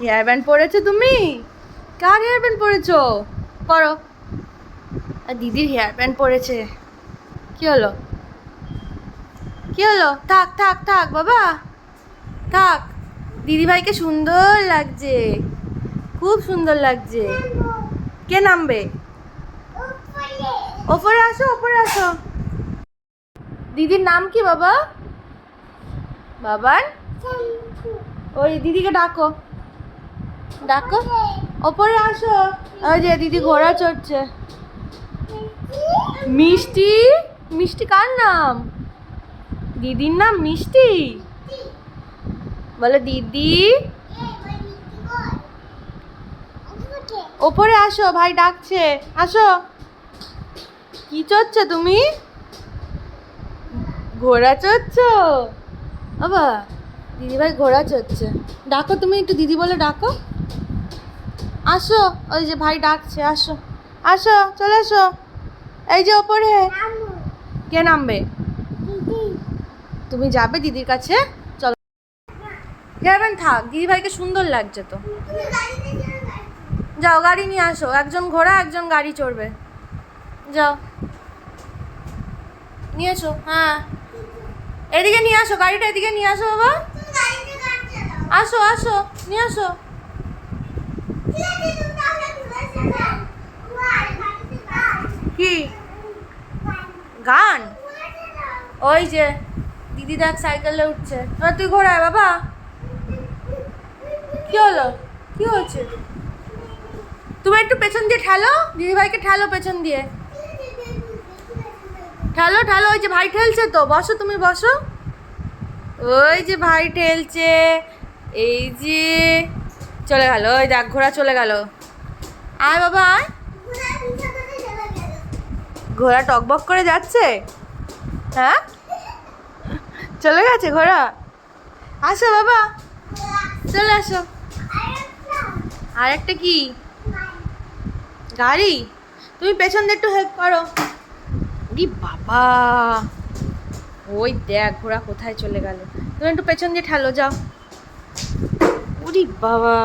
Hair band পরেছো তুমি? কার হেয়ার ব্যান্ড পরেছো? পরো। আর দিদির হেয়ার ব্যান্ড পরেছে। কি হলো? কি হলো? থাক থাক থাক, বাবা। থাক। দিদিভাইকে সুন্দর লাগছে। খুব সুন্দর লাগছে। কে নামবে? ওপরে আসো ওপরে আসো। দিদির নাম কি বাবা? বাবার? ওই দিদিকে ডাকো। ডাকো। ওপরে আসো। ওই যে দিদি ঘোড়া চড়ছে। মিষ্টি? মিষ্টি কার নাম? দিদির নাম মিষ্টি? বলো, দিদি। ওপরে আসো, ভাই ডাকছে। আসো। কি চড়ছো তুমি? ঘোড়া চড়ছো? বাবা দিদিভাই ঘোড়া চড়ছে। ডাকো তুমি একটু, দিদি বলে ডাকো। আসো ওই যে ভাই ডাকছে আসো। আসো চলে আসো। এই যে ওপরে। কে নামবে? তুমি যাবে দিদির কাছে? চলো। যাবেন থাক দিদিভাইকে সুন্দর লাগছে তো। যাও গাড়ি নিয়ে আসো। একজন ঘোড়া একজন গাড়ি চড়বে। যাও। নিয়ে এসো হ্যাঁ। এদিকে নিয়ে আসো গাড়িটা এদিকে নিয়ে আসো বাবা। আসো আসো নিয়ে আসো। কি? গান? ওই যে, দিদি দেখ সাইকেলে উঠছে। এবার তুই ঘোরায় বাবা। কি হলো? কি হয়েছে? তুমি একটু পেছন দিয়ে ঠেলো? দিদিভাইকে ঠেলো পেছন দিয়ে। ঠেলো ঠেলো, ওই যে ভাই ঠেলছে তো। বসো তুমি, বসো। ওই যে ভাই ঠেলছে। এই যে চলে গেল, ওই দেখ, ঘোড়া চলে গেল। আয় বাবা, আয়। ঘোড়া টকবক করে যাচ্ছে? হ্যাঁ? চলে গেছে ঘোড়া? আসো বাবা। চলে আসো। আর একটা কি? গাড়ি? তুমি পেছন দিয়ে একটু হেল্প করো। ই বাবা। ওই দেখ, ঘোড়া কোথায় চলে গেল। তুমি একটু পেছন দিয়ে ঠেলো, যাও। ওরে বাবা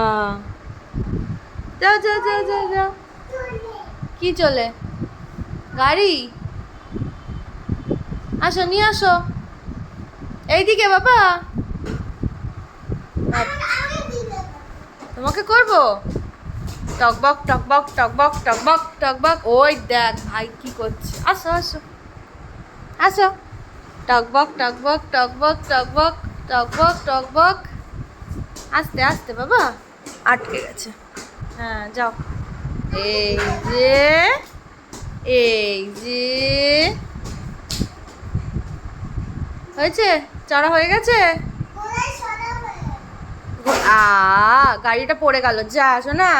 যাও যাও যাও যাও যাও কি চলে গাড়ি আসো নিয়ে আসো এইদিকে বাবা তোমাকে করব টকবক টকবক টকবক টকবক টকবক ওই দেখ ভাই কি করছে আসো আসো আসো টকবক টকবক টকবক টকবক টকবক টকবক আস্তে আস্তে বাবা। আটকে গেছে। হ্যাঁ যাও। এই যে এই যে। হয়েছে? চড়া হয়ে গেছে? আ গাড়িটা পড়ে গেল। যা আসো না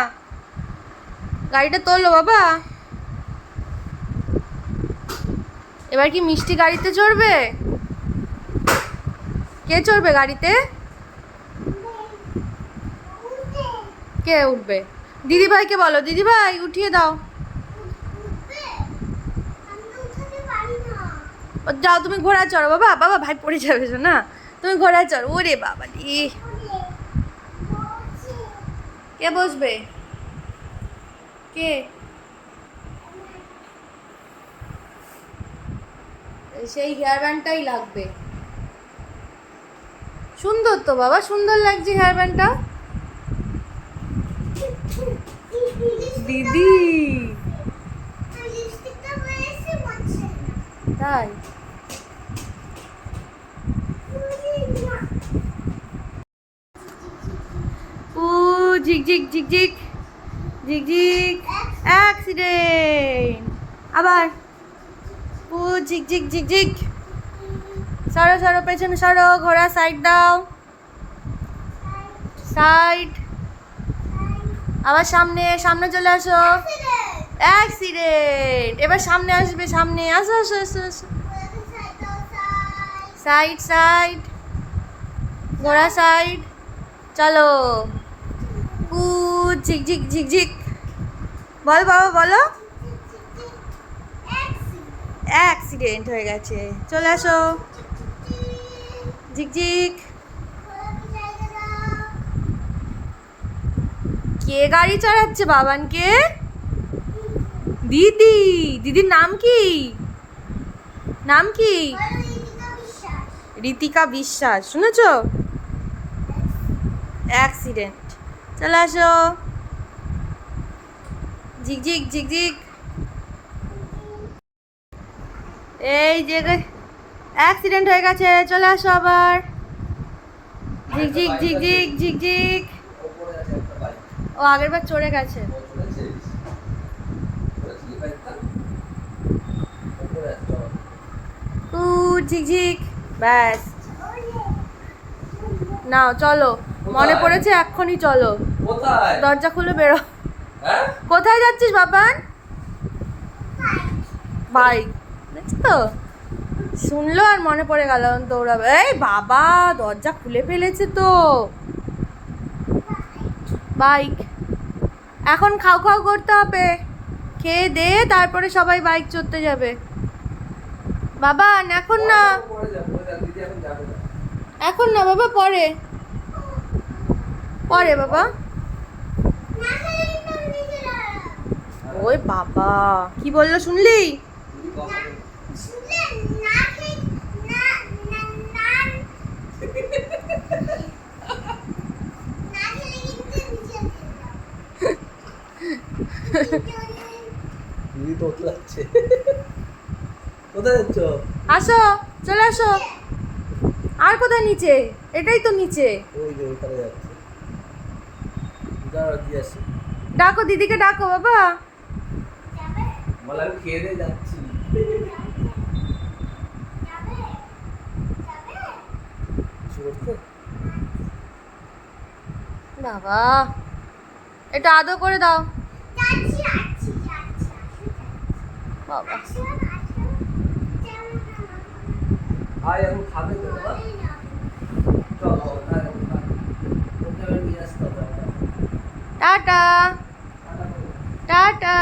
গাড়িটা তোলো বাবা। এবার কি মিষ্টি গাড়িতে চড়বে? কে চড়বে গাড়িতে? কে উঠবে? দিদি ভাইকে বলো দিদি ভাই উঠিয়ে দাও। যাও, তুমি ঘোড়া চড়ো, বাবা বাবা, ভাই পড়ে যাবে না? তুমি ঘোড়া চড়ো, ওরে বাবা রে। কে বসবে? কে? সেই হেয়ার ব্যান্ডটাই লাগবে। সুন্দর তো বাবা, সুন্দর লাগছে হেয়ার ব্যান্ডটা দিদি। তাই? ও ঝিকঝিক ঝিকঝিক ঝিকঝিক অ্যাক্সিডেন্ট আবার। ও ঝিকঝিক ঝিকঝিক সরো সরো, পেছনে সরো, ঘোড়া সাইড দাও। সাইড আবার সামনে সামনে চলে আসো। অ্যাক্সিডেন্ট এবার সামনে আসবে, সামনে। আসো আসো আসো আসো। সাইড সাইড ঘোড়া সাইড চলো। উ ঝিকঝিক ঝিকঝিক বল, বাবা, বলো। অ্যাক্সিডেন্ট হয়ে গেছে। চলে আসো। ঝিকঝিক কে গাড়ি চালাচ্ছে বাবানকে? দিদি, দিদির নাম কি? নাম কি? রীতিকা বিশ্বাস, শুনেছ? অ্যাক্সিডেন্ট চলে আসো। ঝিকঝিক ঝিকঝিক এই যে অ্যাক্সিডেন্ট হয়ে গেছে, চলে আসো আবার। ঝিকঝিক ঝিকঝিক ঝিকঝিক ওপরে আছে একটা বাইক ও আগের বার চড়ে গেছে। উ ঝিকঝিক ব্যাস। নাও চলো। মনে পড়েছে এক্ষুনি চলো। দরজা খুলে বেরো। হ্যাঁ? কোথায় যাচ্ছিস বাবান? বাইক। দেখছ তো? শুনলো আর মনে পড়ে গেল দৌড়াবে। এই বাবা দরজা খুলে ফেলেছে তো। বাইক। এখন খাও খাও করতে হবে। খেয়ে দে, তারপরে সবাই বাইক চড়তে যাবে। বাবা, এখন না। এখন না বাবা, পরে। পরে বাবা। ওই বাবা, কি বলল শুনলি? দিদি কোথায় যাচ্ছ? আসো চলে আসো। আর কোথায় নিচে? এটাই তো নিচে। ওই যে ওইখানে যাচ্ছে। দাঁড়া দিয়ে আসি। ডাকো দিদিকে ডাকো বাবা। বলে খেয়ে দিয়ে যাচ্ছি। বাবা এটা আদো করে দাও। বাবা। এখন খাবে তো টাটা। টাটা।